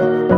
Cześć,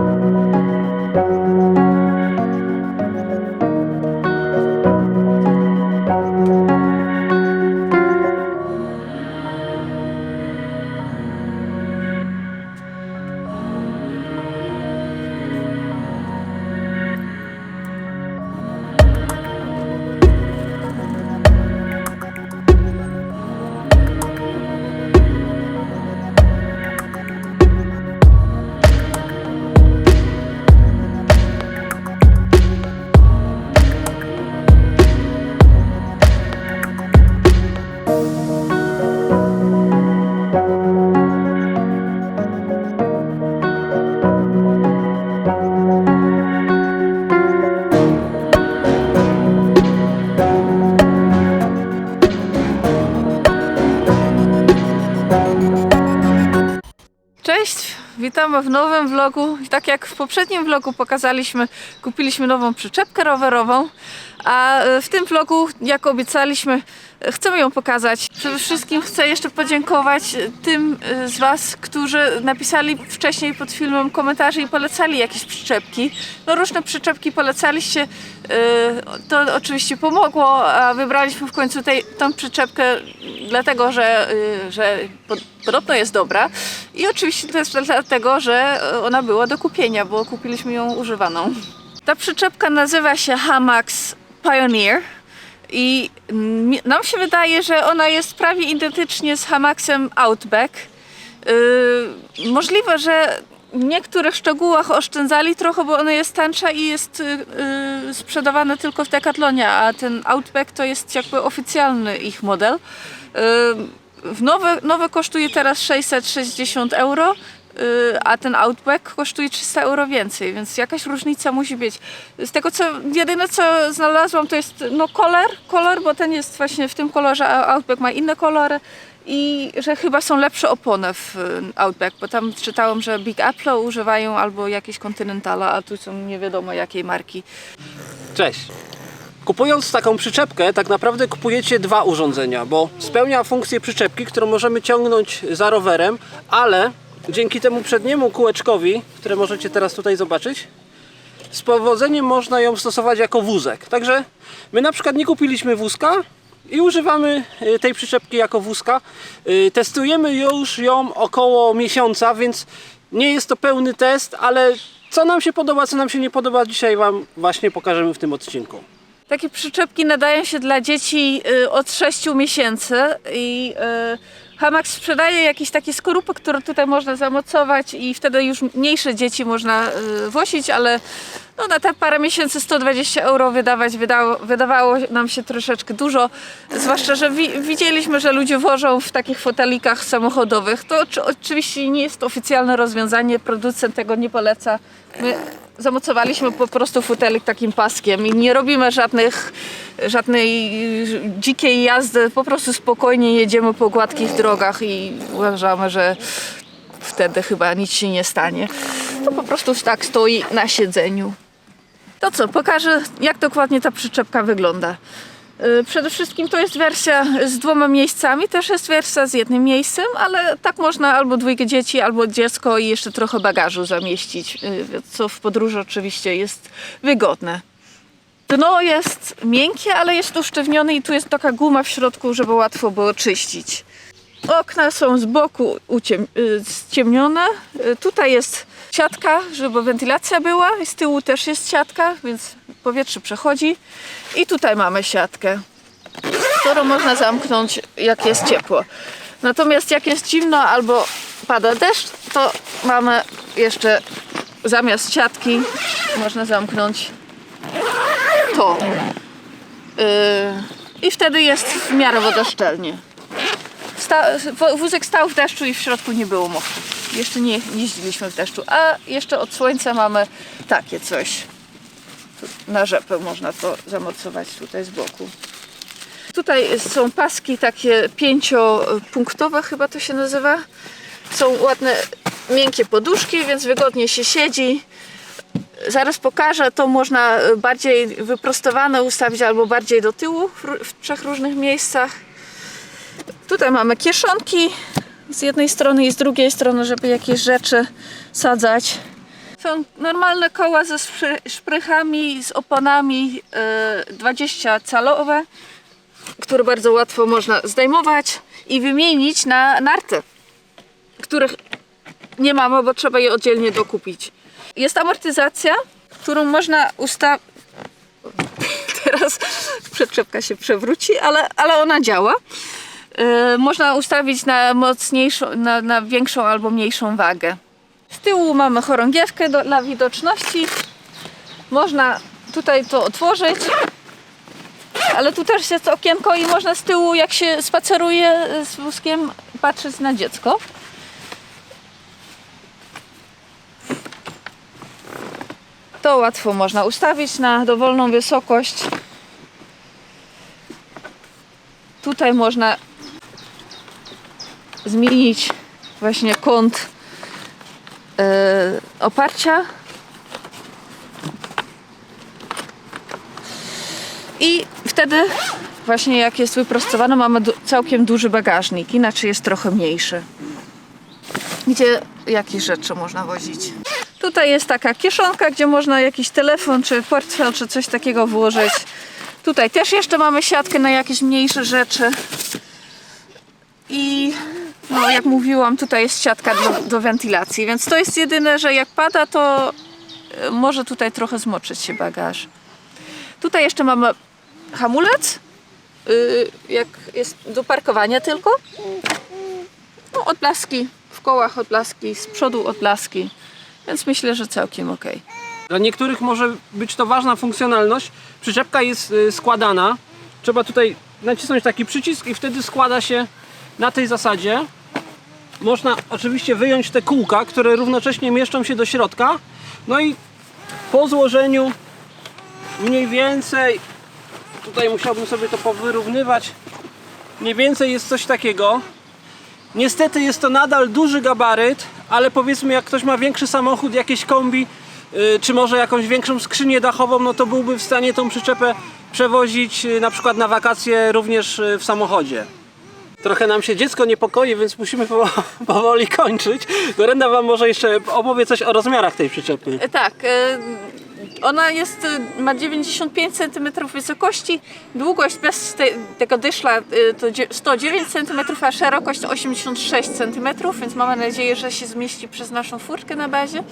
witamy w nowym vlogu. Tak jak w poprzednim vlogu pokazaliśmy, kupiliśmy nową przyczepkę rowerową, a e, w tym vlogu, jak obiecaliśmy, chcemy ją pokazać. Przede wszystkim chcę jeszcze podziękować tym e, z Was, którzy napisali wcześniej pod filmem komentarze i polecali jakieś przyczepki. No różne przyczepki polecaliście, e, to oczywiście pomogło, a wybraliśmy w końcu tej, tą przyczepkę dlatego, że, e, że pod, podobno jest dobra i oczywiście też dlatego, że ona była do kupienia, bo kupiliśmy ją używaną. Ta przyczepka nazywa się Hamax Pioneer i nam się wydaje, że ona jest prawie identycznie z Hamaxem Outback. Yy, możliwe, że w niektórych szczegółach oszczędzali trochę, bo ona jest tańsza i jest yy, sprzedawana tylko w Decathlonie, a ten Outback to jest jakby oficjalny ich model. Yy, w nowe, nowe kosztuje teraz 660 euro, a ten Outback kosztuje 300 euro więcej, więc jakaś różnica musi być. Z tego co, jedyne co znalazłam to jest no kolor, kolor, bo ten jest właśnie w tym kolorze, a Outback ma inne kolory i że chyba są lepsze opony w y, Outback, bo tam czytałam, że Big Apple używają albo jakieś Continentala, a tu są nie wiadomo jakiej marki. Cześć. Kupując taką przyczepkę, tak naprawdę kupujecie dwa urządzenia, bo spełnia funkcję przyczepki, którą możemy ciągnąć za rowerem, ale dzięki temu przedniemu kółeczkowi, które możecie teraz tutaj zobaczyć, z powodzeniem można ją stosować jako wózek. Także my na przykład nie kupiliśmy wózka i używamy y, tej przyczepki jako wózka. Y, Testujemy już ją około miesiąca, więc nie jest to pełny test, ale co nam się podoba, co nam się nie podoba, dzisiaj Wam właśnie pokażemy w tym odcinku. Takie przyczepki nadają się dla dzieci y, od 6 miesięcy i Hamax sprzedaje jakieś takie skorupy, które tutaj można zamocować i wtedy już mniejsze dzieci można y, ale no, na te parę miesięcy 120 euro wydawać wydało, wydawało nam się troszeczkę dużo, zwłaszcza, że wi widzieliśmy, że ludzie wożą w takich fotelikach samochodowych. To oczy- oczywiście nie jest oficjalne rozwiązanie, producent tego nie poleca. My zamocowaliśmy po prostu fotelik takim paskiem i nie robimy żadnych, żadnej y, dzikiej jazdy, po prostu spokojnie jedziemy po gładkich drogach i uważamy, że wtedy chyba nic się nie stanie. To po prostu tak stoi na siedzeniu. To co, pokażę jak dokładnie ta przyczepka wygląda. Y, Przede wszystkim to jest wersja z dwoma miejscami, też jest wersja z jednym miejscem, ale tak można albo dwójkę dzieci, albo dziecko i jeszcze trochę bagażu zamieścić, y, co w podróży oczywiście jest wygodne. Dno jest miękkie, ale jest usztywnione i tu jest taka guma w środku, żeby łatwo było czyścić. Okna są z boku y, ściemnione. Y, Tutaj jest siatka, żeby wentylacja była z tyłu też jest siatka, więc powietrze przechodzi. I tutaj mamy siatkę, którą można zamknąć jak jest ciepło. Natomiast jak jest zimno albo pada deszcz, to mamy jeszcze zamiast siatki można zamknąć to. Yy, I wtedy jest w miarę wodoszczelnie. Sta, wózek stał w deszczu i w środku nie było mokro. Jeszcze nie jeździliśmy w deszczu. A jeszcze od słońca mamy takie coś. Na rzepę można to zamocować tutaj z boku. Tutaj są paski takie pięciopunktowe chyba to się nazywa. Są ładne, miękkie poduszki, więc wygodnie się siedzi. Zaraz pokażę, to można bardziej wyprostowane ustawić albo bardziej do tyłu w trzech różnych miejscach. Tutaj mamy kieszonki z jednej strony i z drugiej strony, żeby jakieś rzeczy sadzać. Normalne koła ze szpry- szprychami, z oponami y, 20 calowe, które bardzo łatwo można zdejmować i wymienić na narty, których nie mamy, bo trzeba je oddzielnie dokupić. Jest amortyzacja, którą można ustawić. Teraz przyczepka się przewróci, ale, ale ona działa. Yy, można ustawić na mocniejszą, na, na większą albo mniejszą wagę. Z tyłu mamy chorągiewkę do, dla widoczności. Można tutaj to otworzyć. Ale tu też jest okienko i można z tyłu, jak się spaceruje z wózkiem, patrzeć na dziecko. To łatwo można ustawić na dowolną wysokość. Tutaj można zmienić właśnie kąt oparcia. I wtedy właśnie jak jest wyprostowane mamy du- całkiem duży bagażnik, inaczej jest trochę mniejszy. Gdzie jakieś rzeczy można wozić. Tutaj jest taka kieszonka, gdzie można jakiś telefon, czy portfel, czy coś takiego włożyć. Tutaj też jeszcze mamy siatkę na jakieś mniejsze rzeczy. I no, jak mówiłam, tutaj jest siatka do, do wentylacji, więc to jest jedyne, że jak pada, to e, może tutaj trochę zmoczyć się bagaż. Tutaj jeszcze mamy hamulec, y, jak jest do parkowania tylko. No, odblaski, w kołach odblaski, z przodu odblaski, więc myślę, że całkiem ok. Dla niektórych może być to ważna funkcjonalność. Przyczepka jest y, składana. Trzeba tutaj nacisnąć taki przycisk i wtedy składa się na tej zasadzie. Można oczywiście wyjąć te kółka, które równocześnie mieszczą się do środka. No i po złożeniu mniej więcej, tutaj musiałbym sobie to powyrównywać, mniej więcej jest coś takiego. Niestety jest to nadal duży gabaryt, ale powiedzmy jak ktoś ma większy samochód, jakieś kombi, yy, czy może jakąś większą skrzynię dachową, no to byłby w stanie tą przyczepę przewozić yy, na przykład na wakacje również yy, w samochodzie. Trochę nam się dziecko niepokoi, więc musimy po- powoli kończyć. Gorenda Wam może jeszcze opowie coś o rozmiarach tej przyczepy. Tak, e, ona jest, e, ma 95 cm wysokości, długość bez te, tego dyszla e, to dzie- 109 cm, a szerokość 86 cm, więc mamy nadzieję, że się zmieści przez naszą furtkę na bazie.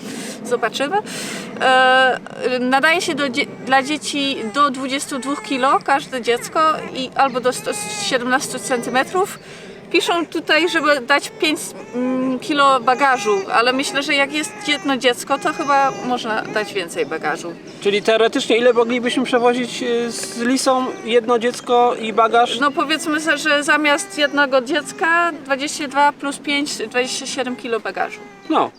Zobaczymy. E, Nadaje się do, dla dzieci do 22 kg, każde dziecko, i albo do 117 cm. Piszą tutaj, żeby dać 5 kg bagażu, ale myślę, że jak jest jedno dziecko, to chyba można dać więcej bagażu. Czyli teoretycznie ile moglibyśmy przewozić yy, z Lisą jedno dziecko i bagaż? No powiedzmy że zamiast jednego dziecka 22 plus 5, 27 kg bagażu. No,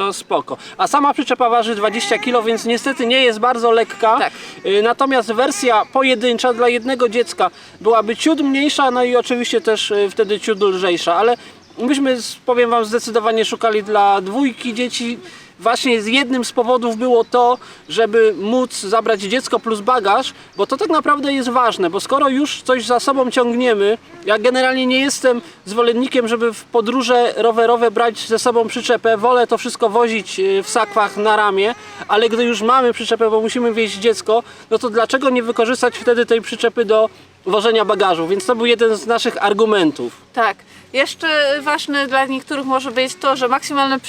to spoko. A sama przyczepa waży 20 kg, więc niestety nie jest bardzo lekka. Tak. Y, Natomiast wersja pojedyncza dla jednego dziecka byłaby ciut mniejsza, no i oczywiście też y, wtedy ciut lżejsza, ale myśmy, z- powiem Wam, zdecydowanie szukali dla dwójki dzieci. Właśnie z jednym z powodów było to, żeby móc zabrać dziecko plus bagaż, bo to tak naprawdę jest ważne, bo skoro już coś za sobą ciągniemy, ja generalnie nie jestem zwolennikiem, żeby w podróże rowerowe brać ze sobą przyczepę, wolę to wszystko wozić y, w sakwach na ramię, ale gdy już mamy przyczepę, bo musimy wieźć dziecko, no to dlaczego nie wykorzystać wtedy tej przyczepy do wożenia bagażu? Więc to był jeden z naszych argumentów. Tak. Jeszcze ważne dla niektórych może być to, że maksymalna y,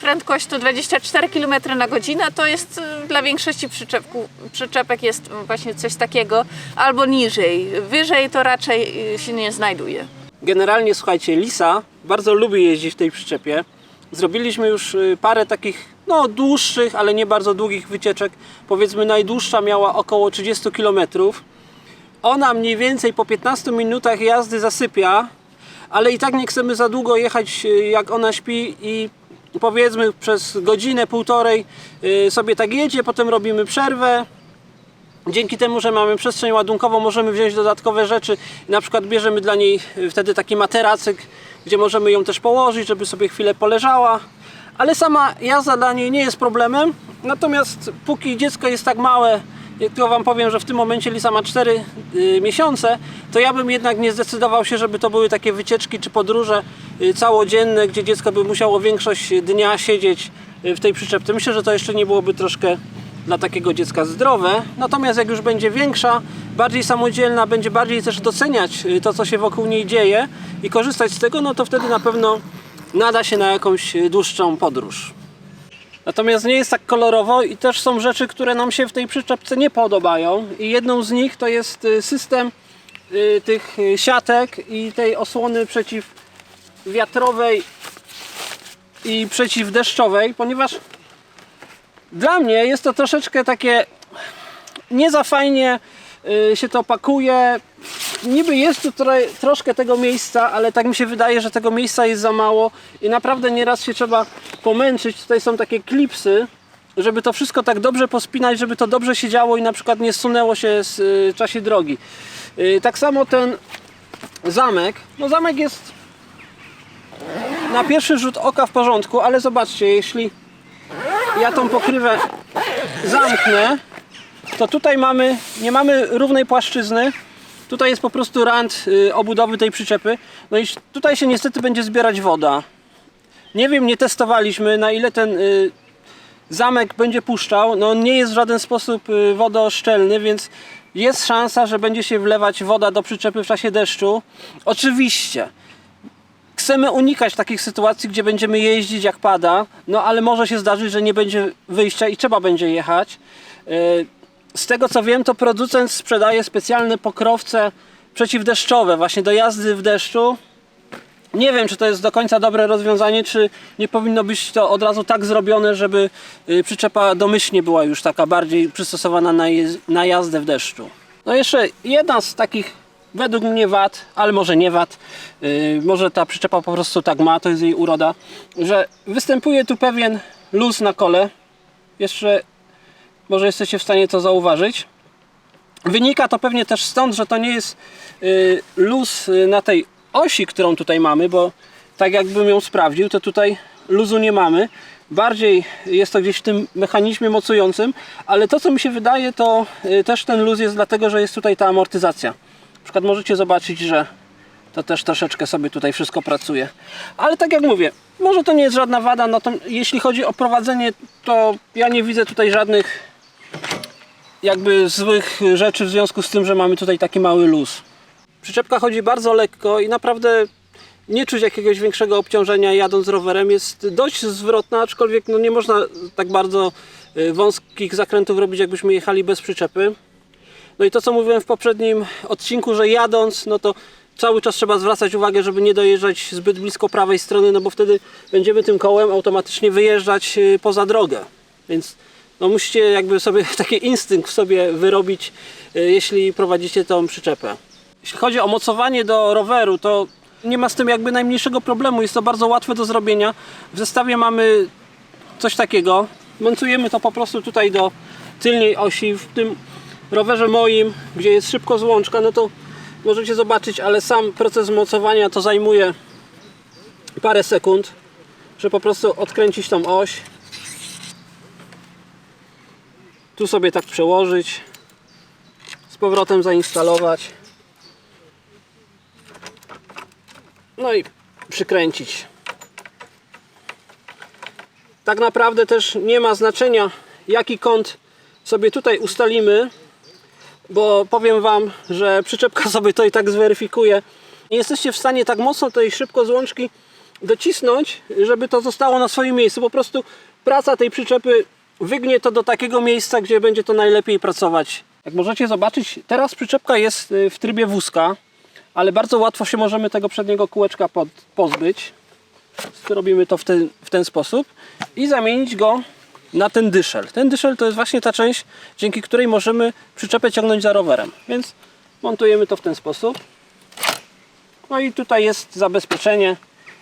prędkość to 24 km na godzinę. To jest y, dla większości przyczepek jest właśnie coś takiego, albo niżej. Wyżej to raczej y, się nie znajduje. Generalnie słuchajcie, Lisa bardzo lubi jeździć w tej przyczepie. Zrobiliśmy już parę takich no dłuższych, ale nie bardzo długich wycieczek. Powiedzmy najdłuższa miała około 30 km. Ona mniej więcej po 15 minutach jazdy zasypia, ale i tak nie chcemy za długo jechać y, jak ona śpi i powiedzmy przez godzinę, półtorej y, sobie tak jedzie, potem robimy przerwę, Dzięki temu, że mamy przestrzeń ładunkową, możemy wziąć dodatkowe rzeczy. Na przykład bierzemy dla niej y, wtedy taki materacyk, gdzie możemy ją też położyć, żeby sobie chwilę poleżała. Ale sama jazda dla niej nie jest problemem. Natomiast póki dziecko jest tak małe, tylko Wam powiem, że w tym momencie Lisa ma 4 y, miesiące, to ja bym jednak nie zdecydował się, żeby to były takie wycieczki czy podróże y, całodzienne, gdzie dziecko by musiało większość dnia siedzieć y, w tej przyczepce. Myślę, że to jeszcze nie byłoby troszkę dla takiego dziecka zdrowe. Natomiast jak już będzie większa, bardziej samodzielna, będzie bardziej też doceniać y, to, co się wokół niej dzieje i korzystać z tego, no to wtedy na pewno nada się na jakąś y, dłuższą podróż. Natomiast nie jest tak kolorowo i też są rzeczy, które nam się w tej przyczepce nie podobają. I jedną z nich to jest y, system y, tych y, siatek i tej osłony przeciwwiatrowej i przeciwdeszczowej, ponieważ dla mnie jest to troszeczkę takie nie za fajnie się to pakuje. Niby jest tu trochę, troszkę tego miejsca, ale tak mi się wydaje, że tego miejsca jest za mało i naprawdę nieraz się trzeba pomęczyć. Tutaj są takie klipsy, żeby to wszystko tak dobrze pospinać, żeby to dobrze się działo i na przykład nie zsunęło się z, y, czasie drogi. Y, tak samo ten zamek, no zamek jest na pierwszy rzut oka w porządku, ale zobaczcie, jeśli ja tą pokrywę zamknę, to tutaj mamy, nie mamy równej płaszczyzny. Tutaj jest po prostu rand y, obudowy tej przyczepy. No i tutaj się niestety będzie zbierać woda. Nie wiem, nie testowaliśmy na ile ten y, zamek będzie puszczał. No nie jest w żaden sposób y, wodoszczelny, więc jest szansa, że będzie się wlewać woda do przyczepy w czasie deszczu. Oczywiście chcemy unikać takich sytuacji, gdzie będziemy jeździć jak pada, no ale może się zdarzyć, że nie będzie wyjścia i trzeba będzie jechać. Z tego co wiem, to producent sprzedaje specjalne pokrowce przeciwdeszczowe właśnie do jazdy w deszczu. Nie wiem, czy to jest do końca dobre rozwiązanie, czy nie powinno być to od razu tak zrobione, żeby yy, przyczepa domyślnie była już taka bardziej przystosowana na, na jazdę w deszczu. No jeszcze jedna z takich według mnie wad, ale może nie wad, yy, może ta przyczepa po prostu tak ma, to jest jej uroda, że występuje tu pewien luz na kole. Jeszcze może jesteście w stanie to zauważyć. Wynika to pewnie też stąd, że to nie jest yy, luz yy, na tej osi, którą tutaj mamy, bo tak jakbym ją sprawdził, to tutaj luzu nie mamy. Bardziej jest to gdzieś w tym mechanizmie mocującym, ale to co mi się wydaje, to yy, też ten luz jest dlatego, że jest tutaj ta amortyzacja. Na przykład możecie zobaczyć, że to też troszeczkę sobie tutaj wszystko pracuje. Ale tak jak mówię, może to nie jest żadna wada, no to jeśli chodzi o prowadzenie, to ja nie widzę tutaj żadnych jakby złych rzeczy w związku z tym, że mamy tutaj taki mały luz. Przyczepka chodzi bardzo lekko i naprawdę nie czuć jakiegoś większego obciążenia jadąc rowerem. Jest dość zwrotna, aczkolwiek no nie można tak bardzo y, wąskich zakrętów robić, jakbyśmy jechali bez przyczepy. No i to co mówiłem w poprzednim odcinku, że jadąc, no to cały czas trzeba zwracać uwagę, żeby nie dojeżdżać zbyt blisko prawej strony, no bo wtedy będziemy tym kołem automatycznie wyjeżdżać y, poza drogę. Więc no musicie jakby sobie taki instynkt w sobie wyrobić, y, jeśli prowadzicie tą przyczepę. Jeśli chodzi o mocowanie do roweru, to nie ma z tym jakby najmniejszego problemu. Jest to bardzo łatwe do zrobienia. W zestawie mamy coś takiego. Montujemy to po prostu tutaj do tylnej osi. W tym rowerze moim, gdzie jest szybko złączka, no to możecie zobaczyć, ale sam proces mocowania to zajmuje parę sekund, że po prostu odkręcić tą oś. Tu sobie tak przełożyć. Z powrotem zainstalować. No i przykręcić. Tak naprawdę też nie ma znaczenia jaki kąt sobie tutaj ustalimy, bo powiem Wam, że przyczepka sobie to i tak zweryfikuje. Nie jesteście w stanie tak mocno tej szybko złączki docisnąć, żeby to zostało na swoim miejscu. Po prostu praca tej przyczepy wygnie to do takiego miejsca, gdzie będzie to najlepiej pracować. Jak możecie zobaczyć, teraz przyczepka jest y, w trybie wózka, ale bardzo łatwo się możemy tego przedniego kółeczka pod, pozbyć. Robimy to w ten, w ten sposób i zamienić go na ten dyszel. Ten dyszel to jest właśnie ta część, dzięki której możemy przyczepę ciągnąć za rowerem. Więc montujemy to w ten sposób. No i tutaj jest zabezpieczenie.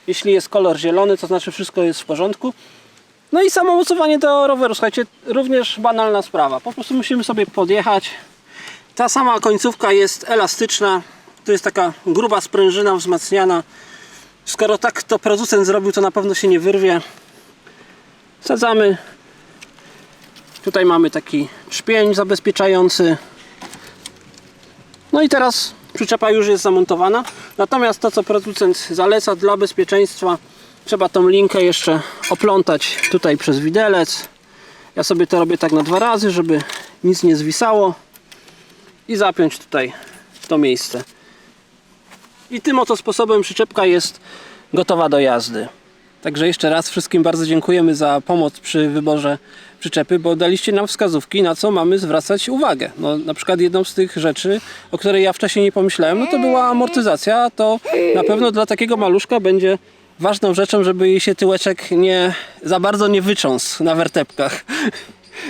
Jeśli jest kolor zielony, to znaczy wszystko jest w porządku. No i samo mocowanie do roweru, słuchajcie, również banalna sprawa. Po prostu musimy sobie podjechać. Ta sama końcówka jest elastyczna. To jest taka gruba sprężyna wzmacniana. Skoro tak to producent zrobił, to na pewno się nie wyrwie. Sadzamy. Tutaj mamy taki trzpień zabezpieczający. No i teraz przyczepa już jest zamontowana. Natomiast to co producent zaleca dla bezpieczeństwa Trzeba tą linkę jeszcze oplątać tutaj przez widelec. Ja sobie to robię tak na dwa razy, żeby nic nie zwisało. I zapiąć tutaj to miejsce. I tym oto sposobem przyczepka jest gotowa do jazdy. Także jeszcze raz wszystkim bardzo dziękujemy za pomoc przy wyborze przyczepy, bo daliście nam wskazówki, na co mamy zwracać uwagę. No, na przykład jedną z tych rzeczy, o której ja wcześniej nie pomyślałem, no to była amortyzacja. To na pewno dla takiego maluszka będzie ważną rzeczą, żeby jej się tyłeczek nie za bardzo nie wycząsł na wertepkach.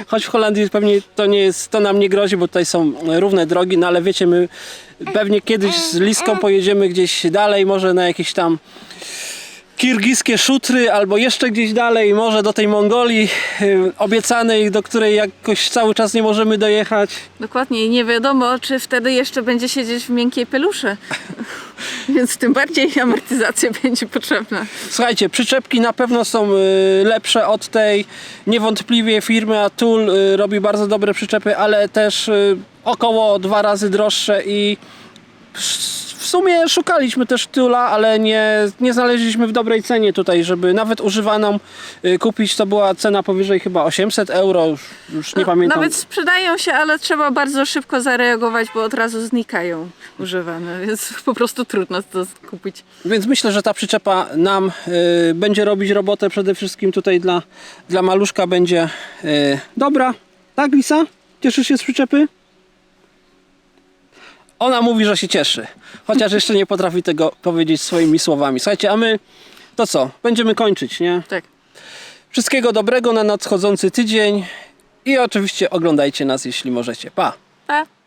Choć w Holandii pewnie to nie jest, to nam nie grozi, bo tutaj są równe drogi, no ale wiecie, my pewnie kiedyś z Liską pojedziemy gdzieś dalej, może na jakieś tam kirgijskie szutry, albo jeszcze gdzieś dalej, może do tej Mongolii y, obiecanej, do której jakoś cały czas nie możemy dojechać. Dokładnie i nie wiadomo, czy wtedy jeszcze będzie siedzieć w miękkiej peluszy. Więc tym bardziej amortyzacja będzie potrzebna. Słuchajcie, przyczepki na pewno są y, lepsze od tej. Niewątpliwie firma Tool y, robi bardzo dobre przyczepy, ale też y, około dwa razy droższe i w sumie szukaliśmy też Tula, ale nie, nie znaleźliśmy w dobrej cenie tutaj, żeby nawet używaną y, kupić. To była cena powyżej chyba 800 euro, już, już nie pamiętam. Nawet sprzedają się, ale trzeba bardzo szybko zareagować, bo od razu znikają używane, więc po prostu trudno to kupić. Więc myślę, że ta przyczepa nam y, będzie robić robotę przede wszystkim tutaj dla, dla maluszka będzie y, dobra. Tak, Lisa? Cieszysz się z przyczepy? Ona mówi, że się cieszy, chociaż jeszcze nie potrafi tego powiedzieć swoimi słowami. Słuchajcie, a my to co? Będziemy kończyć, nie? Tak. Wszystkiego dobrego na nadchodzący tydzień i oczywiście oglądajcie nas, jeśli możecie. Pa! Pa!